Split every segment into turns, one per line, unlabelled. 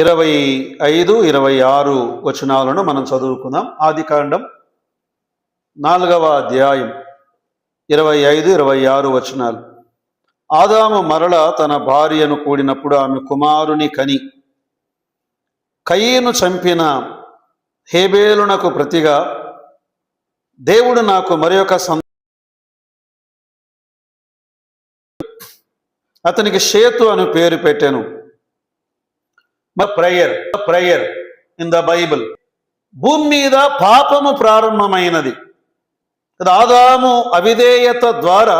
ఇరవై ఐదు ఇరవై ఆరు వచనాలను మనం చదువుకుందాం. ఆది కాండం నాలుగవ అధ్యాయం ఇరవై ఐదు ఇరవై ఆరు వచనాలు. ఆదాము మరల తన భార్యను కూడినప్పుడు ఆమె కుమారుని కని కయ్యను చంపిన హేబేలునకు ప్రతిగా దేవుడు నాకు మరి ఒక అతనికి షేతు అని పేరు పెట్టాను. Prayer prayer in the Bible భూమి మీద పాపము ప్రారంభమైనది. కదా ఆదాము అవిధేయత ద్వారా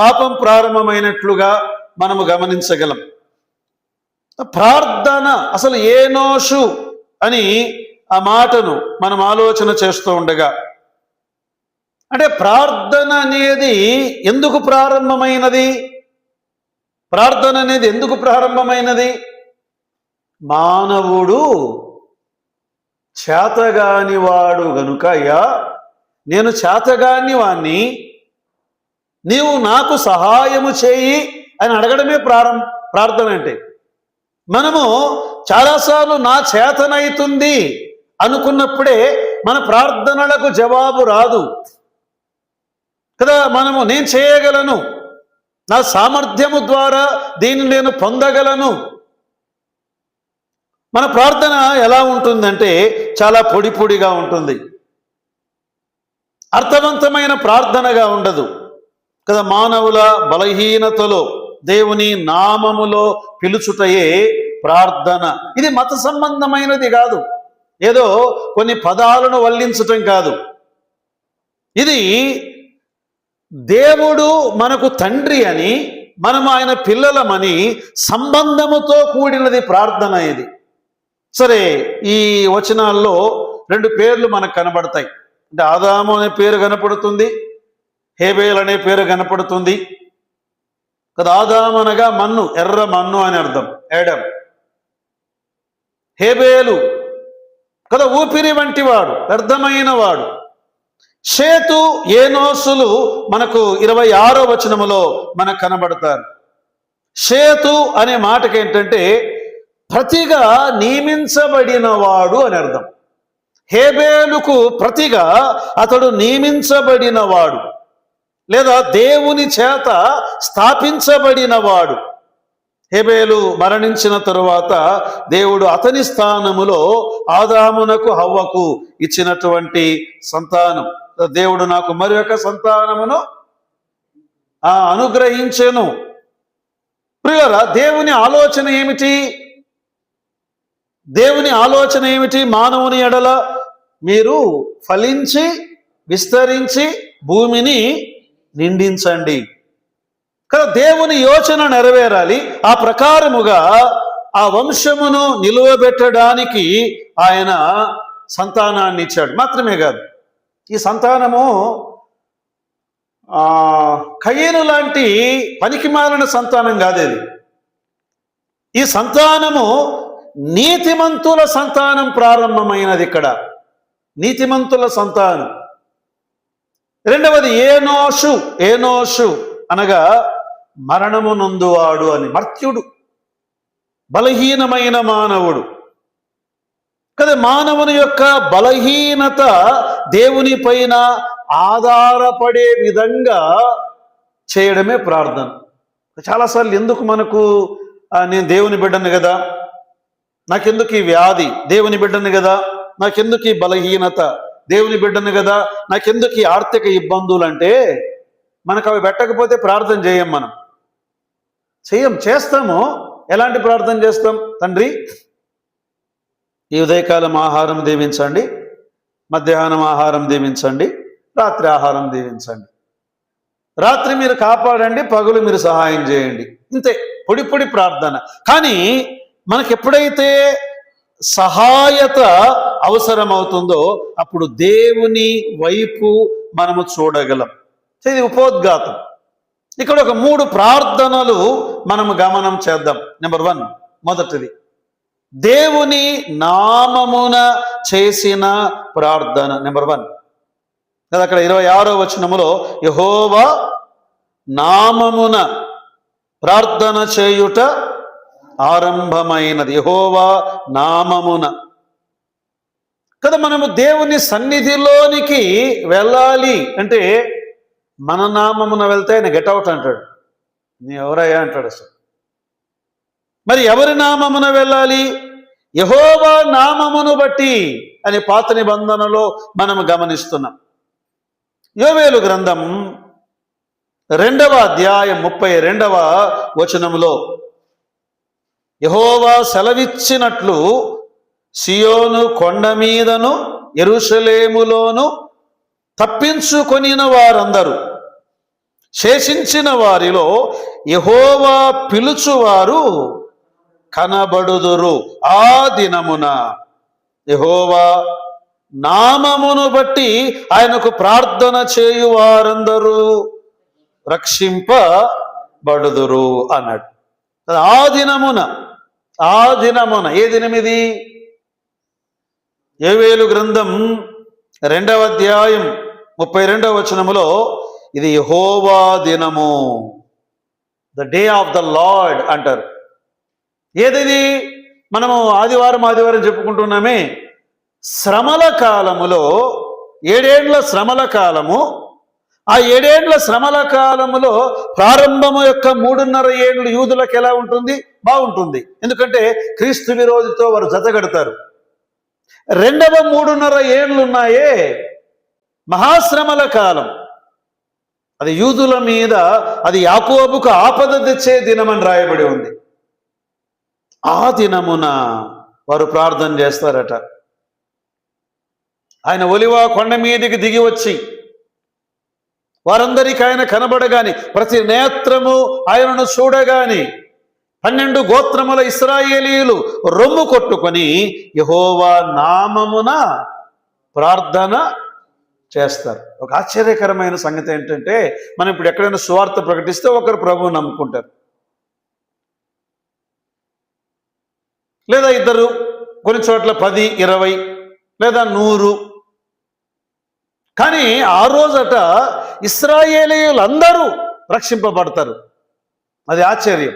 పాపం ప్రారంభమైనట్లుగా మనము గమనించగలం. ప్రార్థన అసలు ఏనోషు అని ఆ మాటను మనం ఆలోచన చేస్తూ ఉండగా అంటే ప్రార్థన అనేది ఎందుకు ప్రారంభమైనది? ప్రార్థన అనేది ఎందుకు ప్రారంభమైనది? మానవుడు చేతగాని వాడు గనుక అయ్యా నేను చేతగాని వాణ్ణి నీవు నాకు సహాయము చేయి అని అడగడమే ప్రారంభ ప్రార్థన అంటే. మనము చాలాసార్లు నా చేతనైతుంది అనుకున్నప్పుడే మన ప్రార్థనలకు జవాబు రాదు. కదా మనము నేను చేయగలను నా సామర్థ్యము ద్వారా దీన్ని నేను పొందగలను. మన ప్రార్థన ఎలా ఉంటుందంటే చాలా పొడి పొడిగా ఉంటుంది. అర్థవంతమైన ప్రార్థనగా ఉండదు. కదా మానవుల బలహీనతలో దేవుని నామములో పిలుచుటయే ప్రార్థన. ఇది మత సంబంధమైనది కాదు. ఏదో కొన్ని పదాలను వల్లించటం కాదు. ఇది దేవుడు మనకు తండ్రి అని మనం ఆయన పిల్లలమని సంబంధముతో కూడినది ప్రార్థన ఇది. సరే ఈ వచనాల్లో రెండు పేర్లు మనకు కనబడతాయి. అంటే ఆదాము అనే పేరు కనపడుతుంది హేబేల్ అనే పేరు కనపడుతుంది. కదా ఆదాము అనగా మన్ను ఎర్ర మన్ను అని అర్థం ఏడం హేబేలు కదా ఊపిరి వంటి వాడు వ్యర్థమైన వాడు. షేతు ఏనోసులు మనకు ఇరవై ఆరో వచనములో మనకు కనబడతారు. షేతు అనే మాటకి ఏంటంటే ప్రతిగా నియమించబడినవాడు అని అర్థం. హేబేలుకు ప్రతిగా అతడు నియమించబడినవాడు లేదా దేవుని చేత స్థాపించబడినవాడు. హేబేలు మరణించిన తరువాత దేవుడు అతని స్థానములో ఆదామునకు హవ్వకు ఇచ్చినటువంటి సంతానం. దేవుడు నాకు మరి యొక్క సంతానమును ఆ అనుగ్రహించెను. ప్రియుల దేవుని ఆలోచన ఏమిటి? దేవుని ఆలోచన ఏమిటి? మానవుని ఎడల మీరు ఫలించి విస్తరించి భూమిని నిండించండి. కదా దేవుని యోచన నెరవేరాలి. ఆ ప్రకారముగా ఆ వంశమును నిలువబెట్టడానికి ఆయన సంతానాన్ని ఇచ్చాడు. మాత్రమే కాదు ఈ సంతానము కయ్యను లాంటి పనికిమాలిన సంతానం కాదేది. ఈ సంతానము నీతిమంతుల సంతానం ప్రారంభమైనది ఇక్కడ. నీతిమంతుల సంతానం. రెండవది ఏనోషు ఏనోషు అనగా మరణము నొందువాడు అని మర్త్యుడు బలహీనమైన మానవుడు. కదా మానవుని యొక్క బలహీనత దేవుని పైన ఆధారపడే విధంగా చేయడమే ప్రార్థన. చాలాసార్లు ఎందుకు మనకు నేను దేవుని బిడ్డను కదా నాకెందుకు ఈ వ్యాధి? దేవుని బిడ్డను కదా? నాకెందుకు ఈ బలహీనత? దేవుని బిడ్డను కదా? నాకెందుకు ఈ ఆర్థిక ఇబ్బందులు అంటే మనకు అవి పెట్టకపోతే ప్రార్థన చేయం మనం. చేయం చేస్తాము. ఎలాంటి ప్రార్థన చేస్తాం? తండ్రి ఈ ఉదయకాలం ఆహారం దీవించండి. మధ్యాహ్నం ఆహారం దీవించండి. రాత్రి ఆహారం దీవించండి. రాత్రి మీరు కాపాడండి పగులు మీరు సహాయం చేయండి. ఇంతే. పొడి పొడి ప్రార్థన. కానీ మనకి ఎప్పుడైతే సహాయత అవసరమవుతుందో అప్పుడు దేవుని వైపు మనము చూడగలం. ఇది ఉపోద్ఘాతం. ఇక్కడ ఒక మూడు ప్రార్థనలు మనము గమనం చేద్దాం. నెంబర్ వన్ మొదటిది దేవుని నామమున చేసిన ప్రార్థన. నెంబర్ వన్ లేదా అక్కడ ఇరవై ఆరో వచనములో యహోవా నామమున ప్రార్థన చేయుట ఆరంభమైనది. యహోవా నామమున. కదా మనము దేవుని సన్నిధిలోనికి వెళ్ళాలి అంటే మన నామమున వెళ్తే ఆయన గెట్ అవుట్ అంటాడు. నీ ఎవరయ్యా అంటాడు అసలు. మరి ఎవరి నామమున వెళ్ళాలి? యహోవా నామమును బట్టి అని పాత నిబంధనలో మనం గమనిస్తున్నాం. యోవేలు గ్రంథం రెండవ అధ్యాయం ముప్పై రెండవ వచనములో యహోవా సెలవిచ్చినట్లు సియోను కొండ మీదను ఎరుషలేములోను తప్పించుకొనిన వారందరూ శేషించిన వారిలో యహోవా పిలుచువారు కనబడుదురు ఆ దినమున. యహోవా నామమును బట్టి ఆయనకు ప్రార్థన చేయు వారందరూ రక్షింపబడుదురు అన్నాడు ఆ దినమున ఆ దినమున ఏ దినమిది? ఏవేలు గ్రంథం రెండవ అధ్యాయం ముప్పై రెండవ వచనములో ఇది యహోవా దినము. The day of the Lord అంటారు. ఏదిది? మనము ఆదివారం ఆదివారం చెప్పుకుంటున్నామే. శ్రమల కాలములో ఏడేండ్ల శ్రమల కాలము ఆ ఏడేండ్ల శ్రమల కాలములో ప్రారంభము యొక్క మూడున్నర ఏళ్ళు యూదులకు ఎలా ఉంటుంది? బాగుంటుంది. ఎందుకంటే క్రీస్తు విరోధితో వారు జతగడతారు. రెండవ మూడున్నర ఏళ్ళు ఉన్నాయే మహాశ్రమల కాలం. అది యూదుల మీద అది యాకోబుకు ఆపద తెచ్చే దినమని రాయబడి ఉంది. ఆ దినమున వారు ప్రార్థన చేస్తారట. ఆయన ఒలివా కొండ మీదికి దిగి వచ్చి వారందరికీ ఆయన కనబడగాని ప్రతి నేత్రము ఆయనను చూడగాని పన్నెండు గోత్రముల ఇస్రాయేలీలు రొమ్ము కొట్టుకొని యహోవా నామమున ప్రార్థన చేస్తారు. ఒక ఆశ్చర్యకరమైన సంగతి ఏంటంటే మనం ఇప్పుడు ఎక్కడైనా సువార్త ప్రకటిస్తే ఒకరు ప్రభువు నమ్ముకుంటారు. లేదా ఇద్దరు కొన్ని చోట్ల పది ఇరవై లేదా నూరు కానీ ఆ రోజట ఇస్రాయేలీయులందరూ రక్షింపబడతారు. అది ఆశ్చర్యం.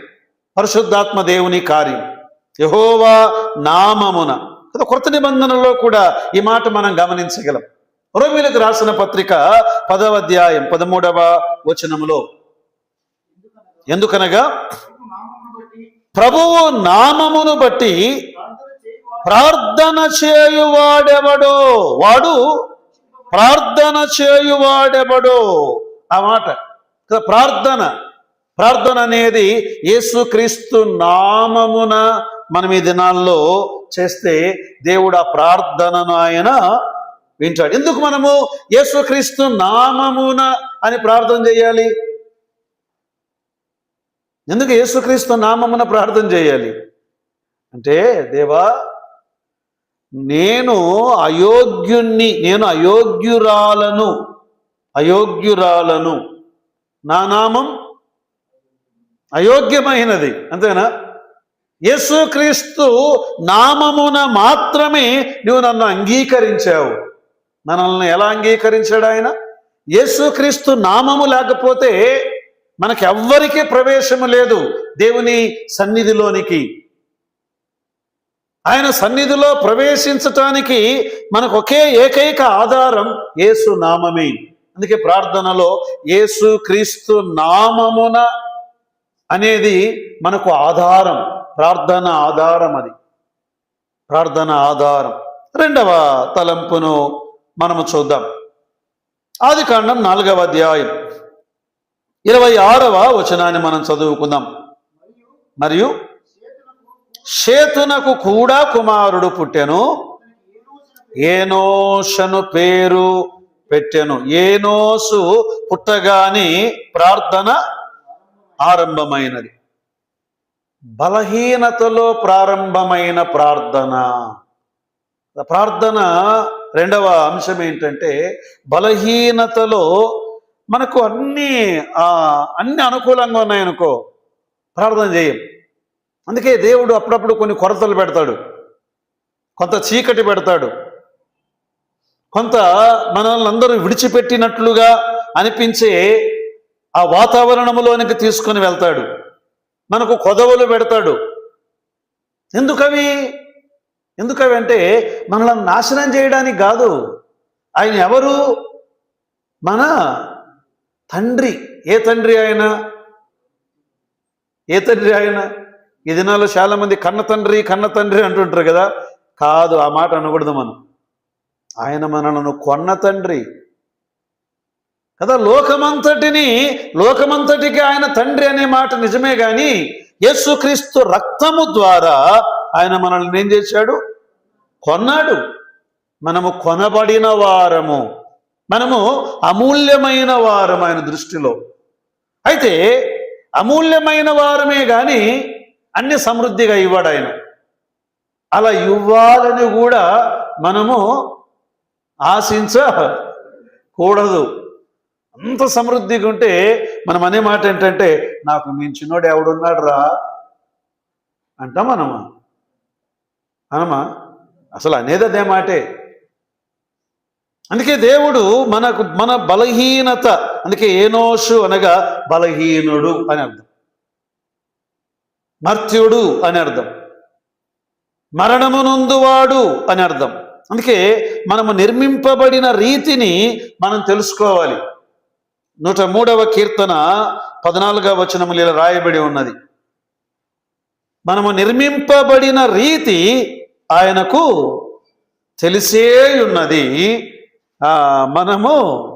పరిశుద్ధాత్మ దేవుని కార్యం. యహోవా నామమున. కొత్త నిబంధనలో కూడా ఈ మాట మనం గమనించగలం. రోమిలకు రాసిన పత్రిక పదవ అధ్యాయం పదమూడవ వచనములో ఎందుకనగా ప్రభువు నామమును బట్టి ప్రార్థన చేయువాడెవడో? వాడు ప్రార్థన చేయువాడెవడో? ఆ మాట. ప్రార్థన. ప్రార్థన అనేది యేసుక్రీస్తు నామమున మనం ఈ దినాల్లో చేస్తే దేవుడు ఆ ప్రార్థనను ఆయన వింటాడు. ఎందుకు మనము యేసుక్రీస్తు నామమున అని ప్రార్థన చేయాలి? ఎందుకు యేసుక్రీస్తు నామమున ప్రార్థన చేయాలి? అంటే దేవా నేను అయోగ్యుణ్ణి నేను అయోగ్యురాలను అయోగ్యురాలను. నా నామం అయోగ్యమైనది అంతేనా? యేసుక్రీస్తు నామమున మాత్రమే నువ్వు నన్ను అంగీకరించావు. మనల్ని ఎలా అంగీకరించాడు ఆయన? యేసుక్రీస్తు నామము లేకపోతే మనకి ఎవ్వరికీ ప్రవేశము లేదు దేవుని సన్నిధిలోనికి. ఆయన సన్నిధిలో ప్రవేశించటానికి మనకు ఒకే ఏకైక ఆధారం యేసు నామమే. అందుకే ప్రార్థనలో యేసు క్రీస్తు నామమున అనేది మనకు ఆధారం ప్రార్థన ఆధారం అది. ప్రార్థన ఆధారం. రెండవ తలంపును మనము చూద్దాం. ఆది కాండం నాలుగవ అధ్యాయం. ఇరవై ఆరవ వచనాన్ని మనం చదువుకుందాం. మరియు షేతునకు కూడా కుమారుడు పుట్టెను. ఏనోషను పేరు పెట్టెను. ఏనోసు పుట్టగాని ప్రార్థన ఆరంభమైనది. బలహీనతలో ప్రారంభమైన ప్రార్థన. ప్రార్థన రెండవ అంశం ఏంటంటే బలహీనతలో మనకు అన్ని అన్ని అనుకూలంగా ఉన్నాయనుకో ప్రార్థన చేయం. అందుకే దేవుడు అప్పుడప్పుడు కొన్ని కొరతలు పెడతాడు. కొంత చీకటి పెడతాడు. కొంత మనల్ని అందరూ విడిచిపెట్టినట్లుగా అనిపించే ఆ వాతావరణంలోనికి తీసుకొని వెళ్తాడు. మనకు కొదవలు పెడతాడు. ఎందుకవి? ఎందుకవి అంటే మనల్ని నాశనం చేయడానికి కాదు. ఆయన ఎవరు? మన తండ్రి. ఏ తండ్రి ఆయన? ఏ తండ్రి ఆయన? ఈ దినాల్లో చాలా మంది కన్న తండ్రి కన్న తండ్రి అంటుంటారు కదా. కాదు ఆ మాట అనకూడదు మనం. ఆయన మనలను కొన్న తండ్రి. కదా లోకమంతటిని లోకమంతటికి ఆయన తండ్రి అనే మాట నిజమే గాని యేసుక్రీస్తు రక్తము ద్వారా ఆయన మనల్ని ఏం చేశాడు? కొన్నాడు. మనము కొనబడిన వారము. మనము అమూల్యమైన వారం ఆయన దృష్టిలో. అయితే అమూల్యమైన వారమే కానీ అన్ని సమృద్ధిగా ఇవ్వడు ఆయన. అలా ఇవ్వాలని కూడా మనము ఆశించకూడదు అంత సమృద్ధిగా ఉంటే మనం అనే మాట ఏంటంటే నాకు మించినోడు ఎవడున్నాడు రా అంటాం మనమా. అనమా అసలు అనేది అదే మాటే. అందుకే దేవుడు మనకు మన బలహీనత అందుకే ఏనోషు అనగా బలహీనుడు అని అర్థం. మర్త్యుడు అని అర్థం. మరణమునందువాడు అని అర్థం. అందుకే మనము నిర్మింపబడిన రీతిని మనం తెలుసుకోవాలి. నూట మూడవ కీర్తన పద్నాలుగవ వచనములు ఇలా రాయబడి ఉన్నది. మనము నిర్మింపబడిన రీతి ఆయనకు తెలిసే ఉన్నది ఆ మనము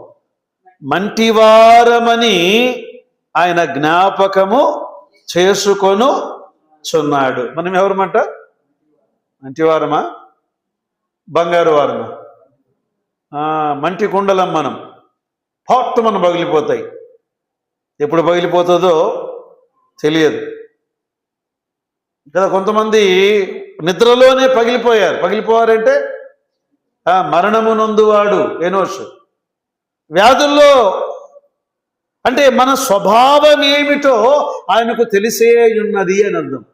మంటివారమని ఆయన జ్ఞాపకము చేసుకొను చున్నాడు. మనం ఎవరమంట? మంటివారమా? బంగారు వారమా మంటి కుండలం మనం. పాట్ మనం పగిలిపోతాయి. ఎప్పుడు పగిలిపోతుందో తెలియదు. కదా కొంతమంది నిద్రలోనే పగిలిపోయారు. పగిలిపోవారంటే మరణము నొందువాడు ఎనోష్. వ్యాధుల్లో అంటే మన స్వభావం ఏమిటో ఆయనకు తెలిసే ఉన్నది అని అర్థం.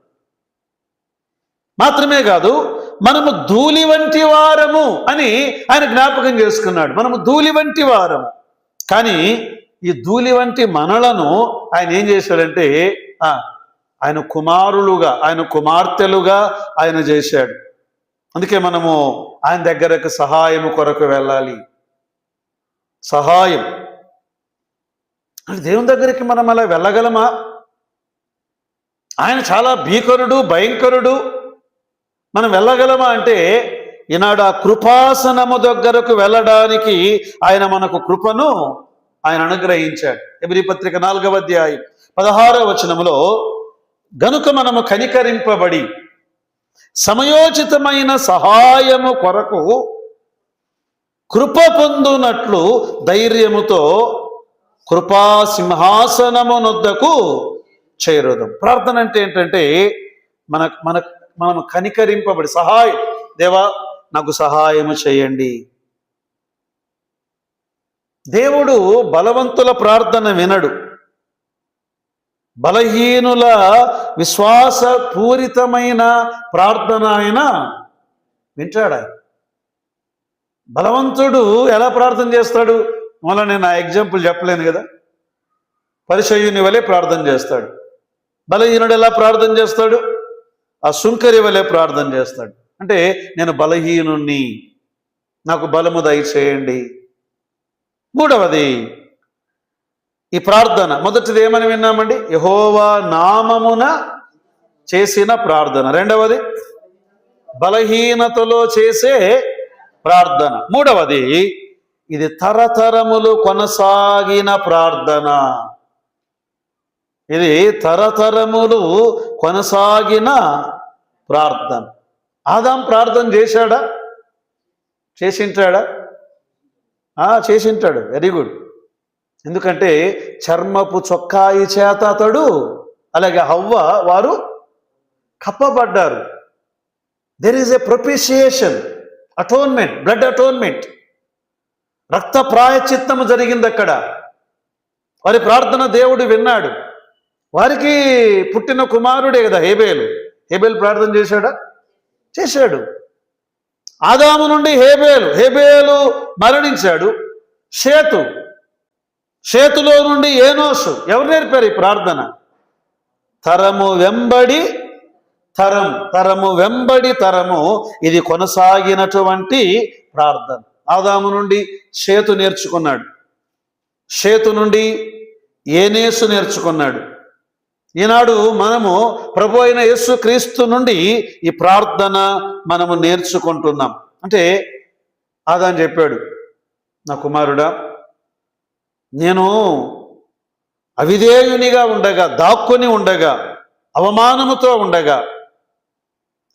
మాత్రమే కాదు మనము ధూళి వంటి వారము అని ఆయన జ్ఞాపకం చేసుకున్నాడు. మనము ధూళి వంటి వారము. కానీ ఈ ధూళి వంటి మనలను ఆయన ఏం చేశాడంటే ఆ, ఆయన కుమారులుగా ఆయన కుమార్తెలుగా ఆయన చేశాడు. అందుకే మనము ఆయన దగ్గరకు సహాయం కొరకు వెళ్ళాలి. సహాయం. దేవుని దగ్గరికి మనం అలా వెళ్ళగలమా? ఆయన చాలా భీకరుడు భయంకరుడు. మనం వెళ్ళగలమా అంటే ఈనాడు ఆ కృపాసనము దగ్గరకు వెళ్ళడానికి ఆయన మనకు కృపను ఆయన అనుగ్రహించాడు. ఎబిరి పత్రిక నాలుగవ అధ్యాయం పదహారవ వచనములో గనుక మనము కనికరింపబడి సమయోచితమైన సహాయము కొరకు కృప పొందునట్లు ధైర్యముతో కృపా సింహాసనమునొద్దకు చేరుదాం ప్రార్థన అంటే ఏంటంటే మన మన మనం కనికరింపబడి సహాయం దేవా నాకు సహాయము చేయండి. దేవుడు బలవంతుల ప్రార్థన వినడు. బలహీనుల విశ్వాస పూరితమైన ప్రార్థన ఆయన వింటాడు? ఆయన బలవంతుడు ఎలా ప్రార్థన చేస్తాడు? మళ్ళీ నేను ఆ ఎగ్జాంపుల్ చెప్పలేను కదా. పరిచయుని వలె ప్రార్థన చేస్తాడు. బలహీనుడు ఎలా ప్రార్థన చేస్తాడు? ఆ సుంకరి వలె ప్రార్థన చేస్తాడు. అంటే నేను బలహీనుణ్ణి నాకు బలము దయచేయండి. మూడవది ఈ ప్రార్థన. మొదటిది ఏమని విన్నామండి? యహోవా నామమున చేసిన ప్రార్థన. రెండవది బలహీనతలో చేసే ప్రార్థన. మూడవది ఇది తరతరములు కొనసాగిన ప్రార్థన. ఇది తరతరములు కొనసాగిన ప్రార్థన. ఆదాం ప్రార్థన చేశాడా? చేసింటాడా? ఆ, చేసింటాడు. వెరీ గుడ్ ఎందుకంటే చర్మపు చొక్కాయి చేత అతడు అలాగే హవ్వ వారు కప్పబడ్డారు. There is a propitiation atonement blood atonement రక్త ప్రాయచిత్తము జరిగింది అక్కడ వారి ప్రార్థన దేవుడు విన్నాడు. వారికి పుట్టిన కుమారుడే కదా హేబేలు. హేబేలు ప్రార్థన చేశాడా? చేశాడు. ఆదాము నుండి హేబేలు హేబేలు మరణించాడు. సేతు సేతులో నుండి ఏనోసు. ఎవరు నేర్పారు ఈ ప్రార్థన? తరము వెంబడి తరం తరము వెంబడి తరము. ఇది కొనసాగినటువంటి ప్రార్థన. ఆదాము నుండి సేతు నేర్చుకున్నాడు. సేతు నుండి ఏనేసు నేర్చుకున్నాడు. ఈనాడు మనము ప్రభు అయిన యేసు క్రీస్తు నుండి ఈ ప్రార్థన మనము నేర్చుకుంటున్నాం. అంటే ఆదాని చెప్పాడు నా కుమారుడా నేను అవిధేయునిగా ఉండగా దాక్కుని ఉండగా అవమానముతో ఉండగా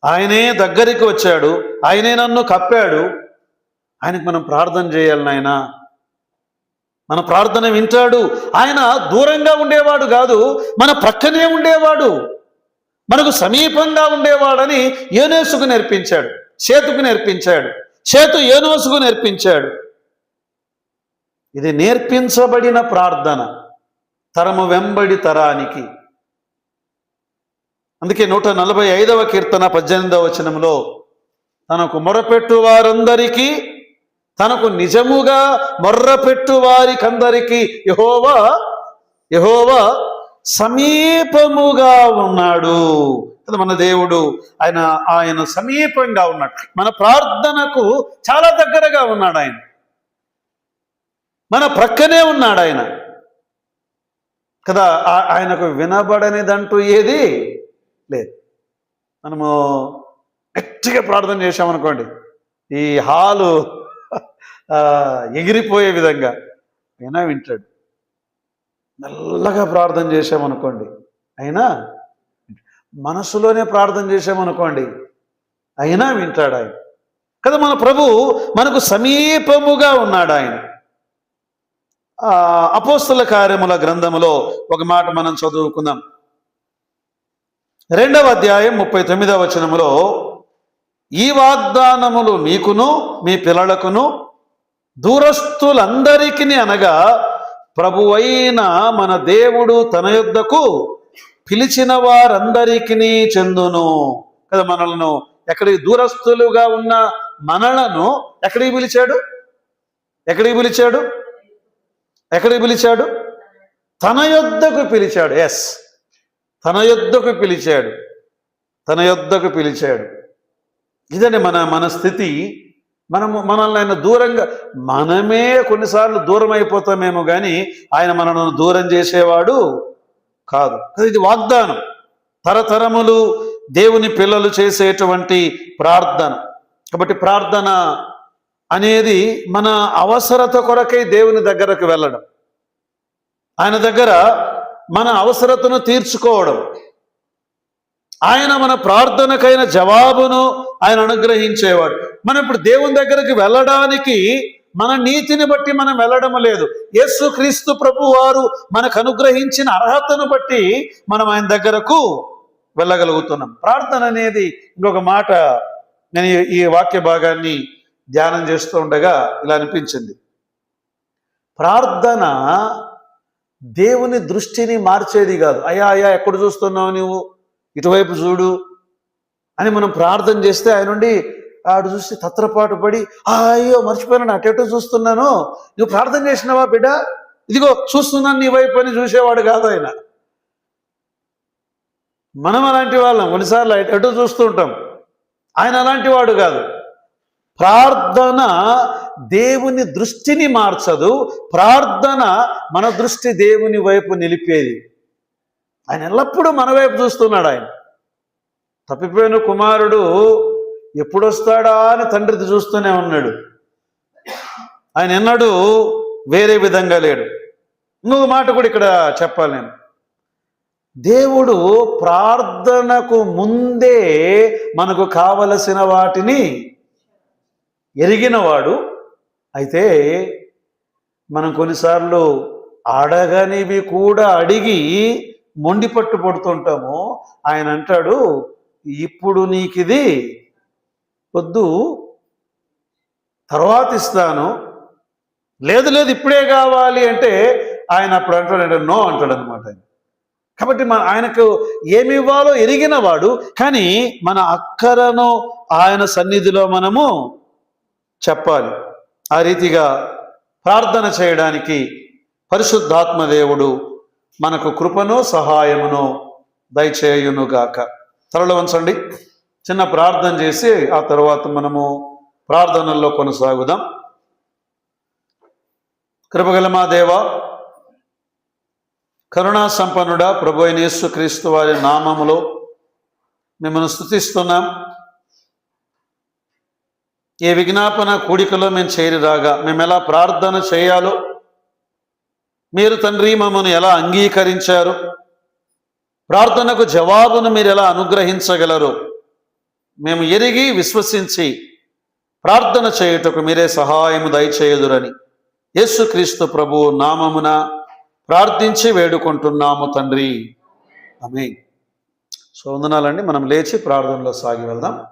ఆయనే దగ్గరికి వచ్చాడు ఆయనే నన్ను కప్పాడు ఆయనకు మనం ప్రార్థన చేయాలి నాయనా మన ప్రార్థన వింటాడు. ఆయన దూరంగా ఉండేవాడు కాదు మన ప్రక్కనే ఉండేవాడు. మనకు సమీపంగా ఉండేవాడని ఏనేసుకు నేర్పించాడు చేతుకు నేర్పించాడు చేతు ఏనోసుకు నేర్పించాడు. ఇది నేర్పించబడిన ప్రార్థన తరము వెంబడి తరానికి. అందుకే నూట నలభై ఐదవ కీర్తన పద్దెనిమిదవ వచనంలో తనకు మొరపెట్టు వారందరికీ తనకు నిజముగా మొర్రపెట్టు వారికందరికీ యహోవా యహోవా సమీపముగా ఉన్నాడు. కదా మన దేవుడు ఆయన ఆయన సమీపంగా ఉన్నాడు. మన ప్రార్థనకు చాలా దగ్గరగా ఉన్నాడు ఆయన. మన ప్రక్కనే ఉన్నాడు ఆయన. కదా ఆయనకు వినబడనిదంటూ ఏది లేదు. మనము గట్టిగా ప్రార్థన చేశామనుకోండి ఈ హాలు ఎగిరిపోయే విధంగా. అయినా వింటాడు. మెల్లగా ప్రార్థన చేశామనుకోండి. అయినా మనసులోనే ప్రార్థన చేశామనుకోండి. అయినా వింటాడు ఆయన. కదా మన ప్రభు మనకు సమీపముగా ఉన్నాడు ఆయన. ఆ, కార్యముల గ్రంథములో ఒక మాట మనం చదువుకుందాం. రెండవ అధ్యాయం ముప్పై తొమ్మిదవ వచనములో ఈ వాగ్దానములు మీకును మీ పిల్లలకును దూరస్తులందరికీ అనగా ప్రభువైన మన దేవుడు తన యుద్ధకు పిలిచిన వారందరికీ చెందును. కదా మనలను ఎక్కడికి దూరస్తులుగా ఉన్న మనలను ఎక్కడికి పిలిచాడు? ఎక్కడికి పిలిచాడు? ఎక్కడికి పిలిచాడు? తన యొద్దకు పిలిచాడు. ఎస్ తన యొద్దకు పిలిచాడు. తన యొద్దకు పిలిచాడు. ఇదండి మన మన స్థితి. మనము మనల్ని ఆయన దూరంగా మనమే కొన్నిసార్లు దూరం అయిపోతామేమో కానీ ఆయన మనను దూరం చేసేవాడు కాదు. ఇది వాగ్దానం. తరతరములు దేవుని పిల్లలు చేసేటువంటి ప్రార్థన. కాబట్టి ప్రార్థన అనేది మన అవసరత కొరకై దేవుని దగ్గరకు వెళ్ళడం. ఆయన దగ్గర మన అవసరతను తీర్చుకోవడం. ఆయన మన ప్రార్థనకైన జవాబును ఆయన అనుగ్రహించేవాడు. మనం ఇప్పుడు దేవుని దగ్గరికి వెళ్ళడానికి మన నీతిని బట్టి మనం వెళ్ళడం లేదు. యేసు క్రీస్తు ప్రభు వారు మనకు అనుగ్రహించిన అర్హతను బట్టి మనం ఆయన దగ్గరకు వెళ్ళగలుగుతున్నాం. ప్రార్థన అనేది ఇంకొక మాట నేను ఈ- వాక్య భాగాన్ని ధ్యానం చేస్తూ ఉండగా ఇలా అనిపించింది. ప్రార్థన దేవుని దృష్టిని మార్చేది కాదు. అయ్యా అయ్యా ఎక్కడ చూస్తున్నావు నువ్వు? ఇటువైపు చూడు అని మనం ప్రార్థన చేస్తే ఆయన నుండి ఆడు చూసి తత్రపాటు పడి అయ్యో మర్చిపోయాను అటు చూస్తున్నాను. నువ్వు ప్రార్థన చేసినావా బిడ్డ? ఇదిగో చూస్తున్నాను నీ వైపు అని చూసేవాడు కాదు ఆయన. మనం అలాంటి వాళ్ళం కొన్నిసార్లు అటు ఎటు చూస్తూ ఉంటాం. ఆయన అలాంటి వాడు కాదు. ప్రార్థన దేవుని దృష్టిని మార్చదు. ప్రార్థన మన దృష్టి దేవుని వైపు నిలిపేది. ఆయన ఎల్లప్పుడూ మన వైపు చూస్తున్నాడు ఆయన. తప్పిపోయిన కుమారుడు ఎప్పుడొస్తాడా అని తండ్రిది చూస్తూనే ఉన్నాడు. ఆయన ఎన్నడూ వేరే విధంగా లేడు. ఇంకొక మాట కూడా ఇక్కడ చెప్పాలి నేను. దేవుడు ప్రార్థనకు ముందే మనకు కావలసిన వాటిని ఎరిగినవాడు. అయితే మనం కొన్నిసార్లు అడగనివి కూడా అడిగి మొండి పట్టు పడుతుంటామో ఆయన అంటాడు ఇప్పుడు నీకిది వద్దు తర్వాత ఇస్తాను. లేదు లేదు ఇప్పుడే కావాలి అంటే ఆయన అప్పుడు అంటాడు నో అంటాడు అనమాట ఆయన. కాబట్టి మన ఆయనకు ఏమి ఇవ్వాలో ఎరిగిన వాడు కానీ మన అక్కరను ఆయన సన్నిధిలో మనము చెప్పాలి. ఆ రీతిగా ప్రార్థన చేయడానికి పరిశుద్ధాత్మ దేవుడు మనకు కృపను సహాయమును దయచేయునుగాక. తరలో ఉంచండి. చిన్న ప్రార్థన చేసి ఆ తర్వాత మనము ప్రార్థనల్లో కొనసాగుదాం. కృపగల మా దేవ కరుణా సంపన్నుడా ప్రభు అయిన యేసుక్రీస్తు వారి నామములో మిమ్మల్ని స్థుతిస్తున్నాం ఏ విజ్ఞాపన కూడికలో మేము చేరిరాగా మేము ఎలా ప్రార్థన చేయాలో మీరు తండ్రి మమ్మను ఎలా అంగీకరించారు? ప్రార్థనకు జవాబును మీరు ఎలా అనుగ్రహించగలరు? మేము ఎరిగి విశ్వసించి ప్రార్థన చేయుటకు మీరే సహాయము దయచేయుదురని యేసుక్రీస్తు ప్రభు నామమున ప్రార్థించి వేడుకుంటున్నాము తండ్రి. ఆమె సో వందనాలండి. మనం లేచి ప్రార్థనలో సాగి వెళ్దాం.